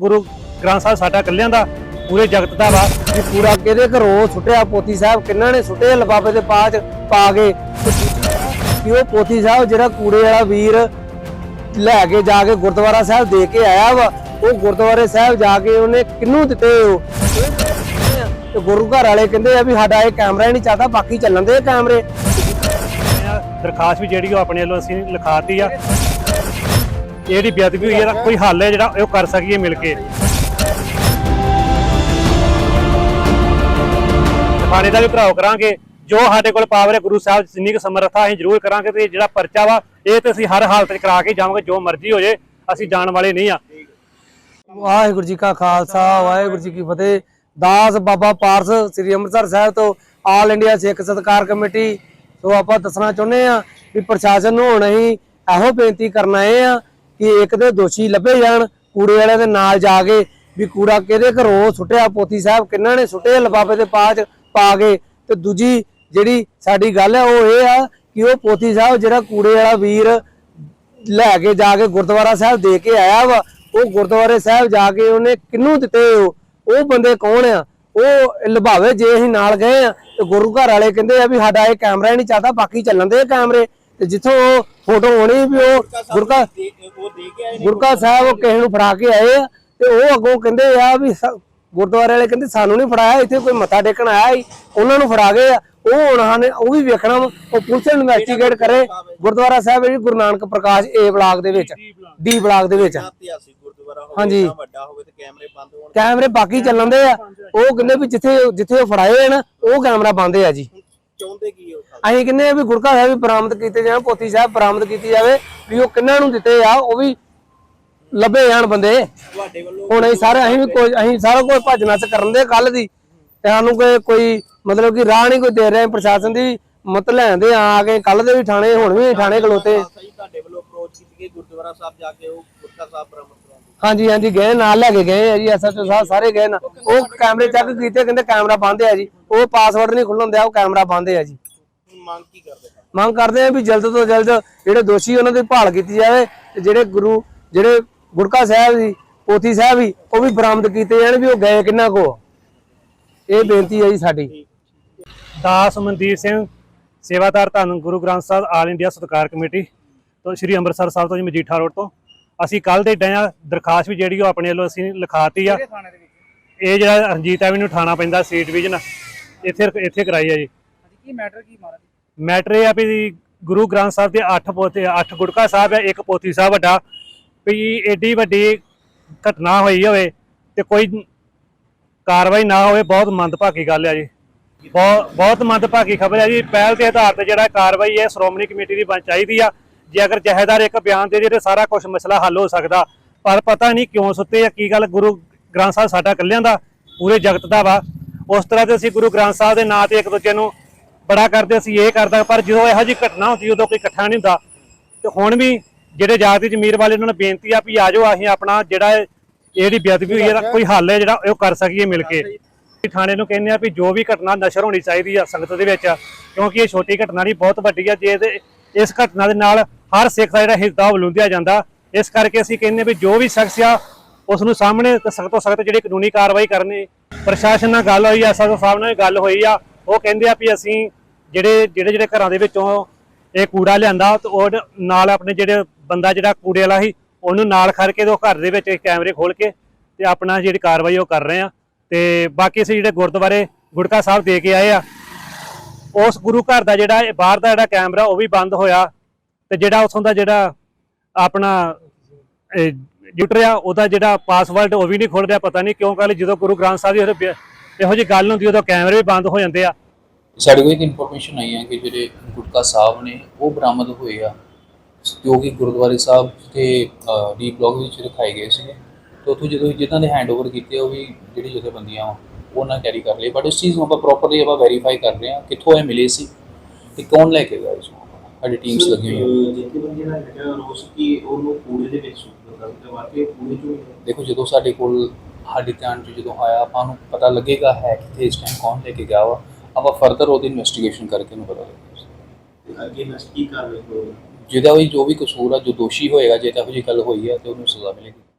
ਗੁਰੂ ਗ੍ਰੰਥ ਸਾਹਿਬ ਸਾਡਾ ਕੱਲਿਆਂ ਦਾ ਪੂਰੇ ਜਗਤ ਦਾ ਵਾ। ਵੀ ਪੂਰਾ ਕਿਹਦੇ ਘਰੋਂ ਸੁੱਟਿਆ? ਪੋਤੀ ਸਾਹਿਬ ਕਿੰਨਾਂ ਨੇ ਸੁੱਟੇ? ਲਫਾਫੇ ਦੇ ਪਾਚ ਪਾ ਕੇ। ਕਿ ਉਹ ਪੋਤੀ ਸਾਹਿਬ ਜਿਹੜਾ ਕੂੜੇ ਵਾਲਾ ਵੀਰ ਲੈ ਕੇ ਜਾ ਕੇ ਗੁਰਦੁਆਰਾ ਸਾਹਿਬ ਦੇ ਕੇ ਆਇਆ ਵਾ ਉਹ ਗੁਰਦੁਆਰੇ ਸਾਹਿਬ ਜਾ ਕੇ ਉਹਨੇ ਕਿੰਨੂੰ ਦਿੱਤੇ ਉਹ? ਤੇ ਗੁਰੂ ਘਰ ਵਾਲੇ ਕਹਿੰਦੇ ਆ ਵੀ ਸਾਡਾ ਇਹ ਕੈਮਰਾ ਨਹੀਂ ਚੱਲਦਾ ਬਾਕੀ ਚੱਲਣ ਦੇ ਕੈਮਰੇ। ਦਰਖਾਸਤ ਵੀ ਜਿਹੜੀ ਉਹ ਆਪਣੇ ਵੱਲੋਂ ਅਸੀਂ ਲਿਖਾਤੀ ਆ। ਇਹ ਜਿਹੜੀ ਬੇਅਦਬੀ ਹੋਈ ਹੈ ਇਹਦਾ ਕੋਈ ਹੱਲ ਹੈ ਜਿਹੜਾ ਉਹ ਕਰ ਸਕੀਏ ਮਿਲ ਕੇ। ਥਾਣੇ ਦਾ ਵੀ ਭਰਾਓ ਕਰਾਂਗੇ। ਜੋ ਸਾਡੇ ਕੋਲ ਪਾਵਰ ਹੈ, ਗੁਰੂ ਸਾਹਿਬ ਜਿੰਨੀ ਕੁ ਸਮਰੱਥਾ ਅਸੀਂ ਜ਼ਰੂਰ ਕਰਾਂਗੇ ਤੇ ਜਿਹੜਾ ਪਰਚਾ ਵਾ, ਇਹ ਤੇ ਅਸੀਂ ਹਰ ਹਾਲਤ 'ਚ ਕਰਾ ਕੇ ਜਾਵਾਂਗੇ, ਜੋ ਮਰਜ਼ੀ ਹੋ ਜੇ, ਅਸੀਂ ਜਾਣ ਵਾਲੇ ਨਹੀਂ ਆ। ਵਾਹਿਗੁਰੂ ਜੀ ਕਾ ਖਾਲਸਾ, ਵਾਹਿਗੁਰੂ ਜੀ ਕੀ ਫਤਿਹ। ਦਾਸ ਬਾਬਾ ਪਾਰਸ ਸ੍ਰੀ ਅੰਮ੍ਰਿਤਸਰ ਸਾਹਿਬ ਤੋਂ ਆਲ ਇੰਡੀਆ ਸਿੱਖ ਸਤਕਾਰ ਕਮੇਟੀ ਸੋ ਆਪਾਂ ਦੱਸਣਾ ਚਾਹੁੰਦੇ ਆ ਵੀ ਪ੍ਰਸ਼ਾਸਨ ਨੂੰ ਹੁਣ ਅਸੀਂ ਇਹੋ ਬੇਨਤੀ ਕਰਨਾ ਆਏ ਆ ਕਿ ਇੱਕ ਦੇ ਦੋਸ਼ੀ ਲੱਭੇ ਜਾਣ, ਕੂੜੇ ਵਾਲਿਆਂ ਦੇ ਨਾਲ ਜਾ ਕੇ ਵੀ ਕੂੜਾ ਕਿਹਦੇ ਘਰੋਂ ਸੁੱਟਿਆ, ਪੋਤੀ ਸਾਹਿਬ ਕਿੰਨਾਂ ਨੇ ਸੁੱਟੇ ਲਫਾਫੇ ਦੇ ਪਾਚ ਪਾ ਕੇ। ਤੇ ਦੂਜੀ ਜਿਹੜੀ ਸਾਡੀ ਗੱਲ ਹੈ ਉਹ ਇਹ ਆ ਕਿ ਉਹ ਪੋਤੀ ਸਾਹਿਬ ਜਿਹੜਾ ਕੂੜੇ ਵਾਲਾ ਵੀਰ ਲੈ ਕੇ ਜਾ ਕੇ ਗੁਰਦੁਆਰਾ ਸਾਹਿਬ ਦੇ ਕੇ ਆਇਆ ਵਾ, ਉਹ ਗੁਰਦੁਆਰੇ ਸਾਹਿਬ ਜਾ ਕੇ ਉਹਨੇ ਕਿੰਨੂੰ ਦਿੱਤੇ ਉਹ? ਬੰਦੇ ਕੌਣ ਆ? ਉਹ ਲਭਾਵੇ ਜੇ ਅਸੀਂ ਨਾਲ ਗਏ ਆ, ਤੇ ਗੁਰੂ ਘਰ ਵਾਲੇ ਕਹਿੰਦੇ ਆ ਵੀ ਸਾਡਾ ਇਹ ਕੈਮਰਾ ਹੀ ਨਹੀਂ ਚੱਲਦਾ, ਬਾਕੀ ਚੱਲਣ ਦੇ ਕੈਮਰੇ। ਤੇ ਜਿੱਥੋਂ ਉਹ ਫੋਟੋ ਹੋਣੀ ਵੀ ਉਹ ਗੁਰਕਾ ਗੁਰਕਾ ਸਾਹਿਬ ਉਹ ਕਿਸੇ ਨੂੰ ਫੜਾ ਕੇ ਆਏ ਆ ਤੇ ਉਹ ਅੱਗੋਂ ਕਹਿੰਦੇ ਆ ਵੀ ਗੁਰਦੁਆਰੇ ਵਾਲੇ ਕਹਿੰਦੇ ਸਾਨੂੰ ਨਹੀਂ ਫੜਾਇਆ ਇੱਥੇ ਕੋਈ ਮੱਥਾ ਟੇਕਣ ਆਇਆ ਸੀ ਉਹਨਾਂ ਨੂੰ ਫੜਾ ਗਏ ਆ। ਉਹ ਹੁਣ ਹਨ ਉਹ ਵੀ ਵੇਖਣਾ ਉਹ ਪੁਲਿਸ ਇਨਵੈਸਟੀਗੇਟ ਕਰੇ। ਗੁਰਦੁਆਰਾ ਸਾਹਿਬ ਜੀ ਗੁਰੂ ਨਾਨਕ ਪ੍ਰਕਾਸ਼ ਏ ਬਲਾਕ ਦੇ ਵਿੱਚ ਡੀ ਬਲਾਕ। ਦੇ ਵਿੱਚ। ਹਾਂਜੀ। ਕੈਮਰੇ ਬਾਕੀ ਚੱਲਣ ਦੇ ਆ। ਉਹ ਕਹਿੰਦੇ ਵੀ ਜਿੱਥੇ ਜਿੱਥੇ ਉਹ ਫੜਾਏ ਆ ਨਾ ਉਹ ਕੈਮਰਾ ਬੰਦ ਆ ਜੀ। ਚਾਹੁੰਦੇ ਕੀ ਹੋ ਅਸੀਂ ਕਹਿੰਦੇ ਆ ਵੀ ਗੁਰਕਾ ਸਾਹਿਬ ਵੀ ਬਰਾਮਦ ਕੀਤੇ ਜਾਣ ਪੋਤੀ ਸਾਹਿਬ ਬਰਾਮਦ ਕੀਤੀ ਜਾਵੇ ਵੀ ਉਹ ਕਿੰਨਾਂ ਨੂੰ ਦਿੱਤੇ ਆ ਉਹ ਵੀ ਲੱਭੇ ਜਾਣ ਬੰਦੇ। ਤੁਹਾਡੇ ਵੱਲੋਂ ਹੁਣ ਅਸੀਂ ਸਾਰੇ ਅਸੀਂ ਵੀ ਕੋਈ ਅਸੀਂ ਸਾਰਾ ਕੁਝ ਭੱਜ ਨੱਸ ਕਰਨ ਦੇ ਕੱਲ ਦੀ। ਤੇ ਸਾਨੂੰ ਕੋਈ ਕੋਈ ਮਤਲਬ ਕਿ ਰਾਹ ਨਹੀਂ ਕੋਈ ਦੇ ਰਿਹਾ ਪ੍ਰਸ਼ਾਸਨ ਦੀ ਮਤ ਲੈਂਦੇ ਆ ਕੇ ਕੱਲ ਦੇ ਵੀ ਥਾਣੇ ਹੁਣ ਵੀ ਥਾਣੇ ਖਲੋਤੇ। ਸਹੀ ਤੁਹਾਡੇ ਵੱਲੋਂ ਅਪਰੋਚ ਕੀਤੀ ਗਈ ਗੁਰਦੁਆਰਾ ਸਾਹਿਬ ਜਾ ਕੇ ਉਹ ਗੁਰਕਾ ਸਾਹਿਬ ਬਰਾਮਦ ਕਰਾਉਣ ਦੀ। ਹਾਂਜੀ ਹਾਂਜੀ ਗਏ ਨਾਲ ਲੈ ਕੇ ਗਏ ਆ ਜੀ ਐਸਐਚਓ ਸਾਹਿਬ ਸਾਰੇ ਗਏ ਨਾ। ਉਹ ਕੈਮਰੇ ਚੈੱਕ ਕੀਤੇ ਕਹਿੰਦੇ ਕੈਮਰਾ ਬੰਦ ਆ ਜੀ। ਉਹ ਪਾਸਵਰਡ ਨਹੀਂ ਖੁੱਲਣ ਦਿਆ ਉਹ ਕੈਮਰਾ ਬੰਦ ਆ ਜੀ। ਮੰਗ ਕੀ ਕਰਦੇ ਹੋ? ਮੰਗ ਕਰਦੇ ਆ ਵੀ ਜਲਦ ਤੋਂ ਜਲਦ ਜਿਹੜੇ ਦੋਸ਼ੀ ਉਹਨਾਂ ਦੀ ਭਾਲ ਕੀਤੀ ਜਾਵੇ ਤੇ ਜਿਹੜੇ ਗੁਰੂ ਜਿਹੜੇ ਗੁਰਕਾ ਸਾਹਿਬ ਦੀ ਪੋਥੀ ਸਾਹਿਬ ਵੀ ਉਹ ਵੀ ਬਰਾਮਦ ਕੀਤੇ ਜਾਣ ਵੀ ਉਹ ਗਏ ਕਿੰਨਾ ਕੋ। ਇਹ ਬੇਨਤੀ ਹੈ ਜੀ ਸਾਡੀ। ਦਾਸ ਮਨਦੀਪ ਸਿੰਘ ਸੇਵਾਦਾਰ ਧੰਨ ਗੁਰੂ ਗ੍ਰੰਥ ਸਾਹਿਬ ਆਲ ਇੰਡੀਆ ਸਤਕਾਰ ਕਮੇਟੀ ਤੋਂ ਸ਼੍ਰੀ ਅੰਮ੍ਰਿਤਸਰ ਸਾਹਿਬ ਤੋਂ ਜੀ ਮਜੀਠਾ ਰੋਡ ਤੋਂ। ਅਸੀਂ ਕੱਲ ਦੇ ਡਿਆ ਦਰਖਾਸਤ ਵੀ ਜਿਹੜੀ ਉਹ ਆਪਣੇ ਵੱਲੋਂ ਅਸੀਂ ਲਿਖਾਤੀ ਆ। ਇਹ ਜਿਹੜਾ ਰਣਜੀਤ ਐਵਨਿਊ ਥਾਣਾ ਪੈਂਦਾ ਸੀ ਡਿਵੀਜ਼ਨ ਇੱਥੇ ਇੱਥੇ ਕਰਾਈ ਆ ਜੀ। ਕੀ ਮੈਟਰ ਕੀ ਮਾਰਾ ਮੈਟਰ ਇਹ ਆ ਵੀ ਗੁਰੂ ਗ੍ਰੰਥ ਸਾਹਿਬ ਦੇ 8 ਪੋਤੇ 8 ਗੁਟਕਾ ਸਾਹਿਬ ਹੈ ਇੱਕ ਪੋਥੀ ਸਾਹਿਬ ਵੱਡਾ, ਵੀ ਏਡੀ ਵੱਡੀ ਘਟਨਾ ਹੋਈ ਹੋਵੇ ਤੇ ਕੋਈ ਕਾਰਵਾਈ ਨਾ ਹੋਵੇ, ਬਹੁਤ ਮੰਦਭਾਗੀ ਗੱਲ ਹੈ ਜੀ। ਬਹੁਤ ਬਹੁਤ ਮੰਦਭਾਗੀ ਖਬਰ ਹੈ ਜੀ। ਪਹਿਲ ਦੇ ਆਧਾਰ ਤੇ ਜਿਹੜਾ ਕਾਰਵਾਈ ਹੈ, ਸ਼੍ਰੋਮਣੀ ਕਮੇਟੀ ਦੀ ਬਣ ਚਾਹੀਦੀ ਆ। ਜੇ ਅਗਰ ਜਹੇਦਾਰ ਇੱਕ ਬਿਆਨ ਦੇ ਦੇ ਤੇ ਸਾਰਾ ਕੁਝ ਮਸਲਾ ਹੱਲ ਹੋ ਸਕਦਾ, ਪਰ ਪਤਾ ਨਹੀਂ ਕਿਉਂ ਸੁੱਤੇ ਆ, ਕੀ ਗੱਲ ਗੁਰੂ ਗ੍ਰੰਥ ਸਾਹਿਬ ਸਾਡਾ ਇਕੱਲਿਆਂ ਦਾ, ਪੂਰੇ ਜਗਤ ਦਾ ਵਾ। ਉਸ ਤਰ੍ਹਾਂ ਤੇ ਅਸੀਂ ਗੁਰੂ ਗ੍ਰੰਥ ਸਾਹਿਬ ਦੇ ਨਾਂ ਤੇ ਇੱਕ ਦੂਜੇ ਨੂੰ ਬੜਾ ਕਰਦੇ ਅਸੀਂ ਇਹ ਕਰਦਾ, ਪਰ ਜਦੋਂ ਇਹੋ ਜਿਹੀ ਘਟਨਾ ਹੁੰਦੀ, ਉਦੋਂ ਕੋਈ ਇਕੱਠਾ ਨਹੀਂ ਹੁੰਦਾ। ਤੇ ਹੁਣ ਵੀ ਜਿਹੜੇ ਜਾਤੀ ਜ਼ਮੀਰ ਵਾਲੇ ਉਹਨਾਂ ਨੂੰ ਬੇਨਤੀ ਆ ਵੀ ਆਜੋ, ਅਸੀਂ ਆਪਣਾ ਜਿਹੜਾ ਇਹ ਜਿਹੜੀ ਬੇਅਦਬੀ ਹੋਈ ਹੈ, ਇਹਦਾ ਕੋਈ ਹੱਲ ਹੈ ਜਿਹੜਾ ਉਹ ਕਰ ਸਕੀਏ ਮਿਲ ਕੇ। ਥਾਣੇ ਨੂੰ ਕਹਿੰਦੇ ਆ ਵੀ ਜੋ ਵੀ ਘਟਨਾ ਨਸ਼ਰ ਹੋਣੀ ਚਾਹੀਦੀ ਆ ਸੰਗਤ ਦੇ ਵਿੱਚ, ਕਿਉਂਕਿ ਇਹ ਛੋਟੀ ਘਟਨਾ ਨਹੀਂ, ਬਹੁਤ ਵੱਡੀ ਆ। ਜੇ ਇਸ ਘਟਨਾ ਦੇ ਨਾਲ ਹਰ ਸਿੱਖ ਦਾ ਜਿਹੜਾ ਹਿਰਦਾ ਬਲੁੰਦਿਆ ਜਾਂਦਾ। ਇਸ ਕਰਕੇ ਅਸੀਂ ਕਹਿੰਦੇ ਵੀ ਜੋ ਵੀ ਸ਼ਖਸ ਆ, ਉਸ ਨੂੰ ਸਾਹਮਣੇ ਸਖਤ ਤੋਂ ਸਖਤ ਜਿਹੜੀ ਕਾਨੂੰਨੀ ਕਾਰਵਾਈ ਕਰਨੀ। ਪ੍ਰਸ਼ਾਸਨ ਨਾਲ ਗੱਲ ਹੋਈ ਆ ਐਸਐਸਓ ਸਾਹਿਬ ਨਾਲ ਵੀ ਗੱਲ ਹੋਈ ਆ। ਉਹ ਕਹਿੰਦੇ ਆ ਵੀ ਅਸੀਂ ਜਿਹੜੇ ਜਿਹੜੇ ਜਿਹੜੇ ਘਰਾਂ ਦੇ ਵਿੱਚੋਂ ਇਹ ਕੂੜਾ ਲਿਆਂਦਾ, ਤੇ ਉਹ ਨਾਲ ਆਪਣੇ ਜਿਹੜੇ ਬੰਦਾ ਜਿਹੜਾ ਕੂੜੇ ਵਾਲਾ ਸੀ, ਉਹਨੂੰ ਨਾਲ ਖੜ ਕੇ ਤੇ ਉਹ ਘਰ ਦੇ ਵਿੱਚ ਕੈਮਰੇ ਖੋਲ ਕੇ ਤੇ ਆਪਣਾ ਜਿਹੜੀ ਕਾਰਵਾਈ ਉਹ ਕਰ ਰਹੇ ਆ। ਤੇ ਬਾਕੀ ਅਸੀਂ ਜਿਹੜੇ ਗੁਰਦੁਆਰੇ ਗੁੜਕਾ ਸਾਹਿਬ ਦੇ ਕੇ ਆਏ ਆ, ਉਸ ਗੁਰੂ ਘਰ ਦਾ ਜਿਹੜਾ ਬਾਹਰ ਦਾ ਜਿਹੜਾ ਕੈਮਰਾ, ਉਹ ਵੀ ਬੰਦ ਹੋਇਆ। ਤੇ ਜਿਹੜਾ ਉਥੋਂ ਦਾ ਜਿਹੜਾ ਆਪਣਾ ਜੁਟਰ ਆ ਉਹਦਾ ਜਿਹੜਾ ਪਾਸਵਰਡ ਉਹ ਵੀ ਨਹੀਂ ਖੁੱਲ ਰਿਹਾ, ਪਤਾ ਨਹੀਂ ਕਿਉਂ ਕੱਲ ਜਦੋਂ ਗੁਰੂ ਗ੍ਰੰਥ ਸਾਹਿਬ ਦੀ ਉਹਦੇ ਬਿ- ਇਹੋ ਜਿਹੀ ਗੱਲ ਹੁੰਦੀ, ਉਦੋਂ ਕੈਮਰੇ ਵੀ ਬੰਦ ਹੋ ਜਾਂਦੇ ਆ। ਸਾਡੇ ਕੋਲ ਇੱਕ ਇਨਫੋਰਮੇਸ਼ਨ ਆਈ ਹੈ ਕਿ ਜਿਹੜੇ ਗੁਟਕਾ ਸਾਹਿਬ ਨੇ ਉਹ ਬਰਾਮਦ ਹੋਏ ਆ। ਜੋ ਕਿ ਗੁਰਦੁਆਰੇ ਸਾਹਿਬ ਤੇ ਡੀ ਬਲੌਕ ਵਿੱਚ ਰਖਾਏ ਗਏ ਸੀ ਤੇ ਉੱਥੋਂ ਜਦੋਂ ਜਿੱਦਾਂ ਦੇ ਹੈਂਡਓਵਰ ਕੀਤੇ ਉਹ ਵੀ ਜਿਹੜੀ ਜਥੇਬੰਦੀਆਂ ਵਾ ਉਹ ਨਾ ਕੈਰੀ ਕਰ ਲਈ ਬਟ ਇਸ ਚੀਜ਼ ਨੂੰ ਆਪਾਂ ਪ੍ਰੋਪਰਲੀ ਆਪਾਂ ਵੈਰੀਫਾਈ ਕਰ ਰਹੇ ਹਾਂ ਕਿੱਥੋਂ ਇਹ ਮਿਲੇ ਸੀ ਤੇ ਕੌਣ ਲੈ ਕੇ ਗਿਆ ਇਸ ਨੂੰ ਸਾਡੀ ਟੀਮਸ ਲੱਗੀਆਂ ਹੋਈਆਂ। ਜਿੱਥੇ ਬੰਦੇ ਨਾਲ ਜਿਹੜਾ ਰੋਸ ਕੀ ਉਹਨੂੰ ਕੂੜੇ ਦੇ ਵਿੱਚ ਸੁੱਟ ਦਿੱਤਾ ਤੇ ਵਾਕਈ ਕੂੜੇ ਚੋਂ ਹੀ ਹੈ। ਦੇਖੋ ਜਦੋਂ ਸਾਡੇ ਕੋਲ ਸਾਡੇ ਧਿਆਨ 'ਚ ਜਦੋਂ ਆਇਆ ਆਪਾਂ ਨੂੰ ਪਤਾ ਲੱਗੇਗਾ ਹੈ ਕਿੱਥੇ ਇਸ ਟਾਈਮ ਕੌਣ ਲੈ ਕੇ ਗਿਆ ਵਾ। ਆਪਾਂ ਫਰਦਰ ਉਹਦੀ ਇਨਵੈਸਟੀਗੇਸ਼ਨ ਕਰਕੇ ਨੂੰ ਪਤਾ ਲੱਗੇਗਾ। ਅੱਗੇ ਨਸ ਕੀ ਕਾਰਵਾਈ ਜਿਹਦਾ ਵੀ ਜੋ ਵੀ ਕਸੂਰ ਆ ਜੋ ਦੋਸ਼ੀ ਹੋਏਗਾ ਜੇ ਤਾਂ ਜਿਹੀ ਗੱਲ ਹੋਈ ਹੈ ਤੇ ਉਹਨੂੰ ਸਜ਼ਾ ਮਿਲੇਗੀ।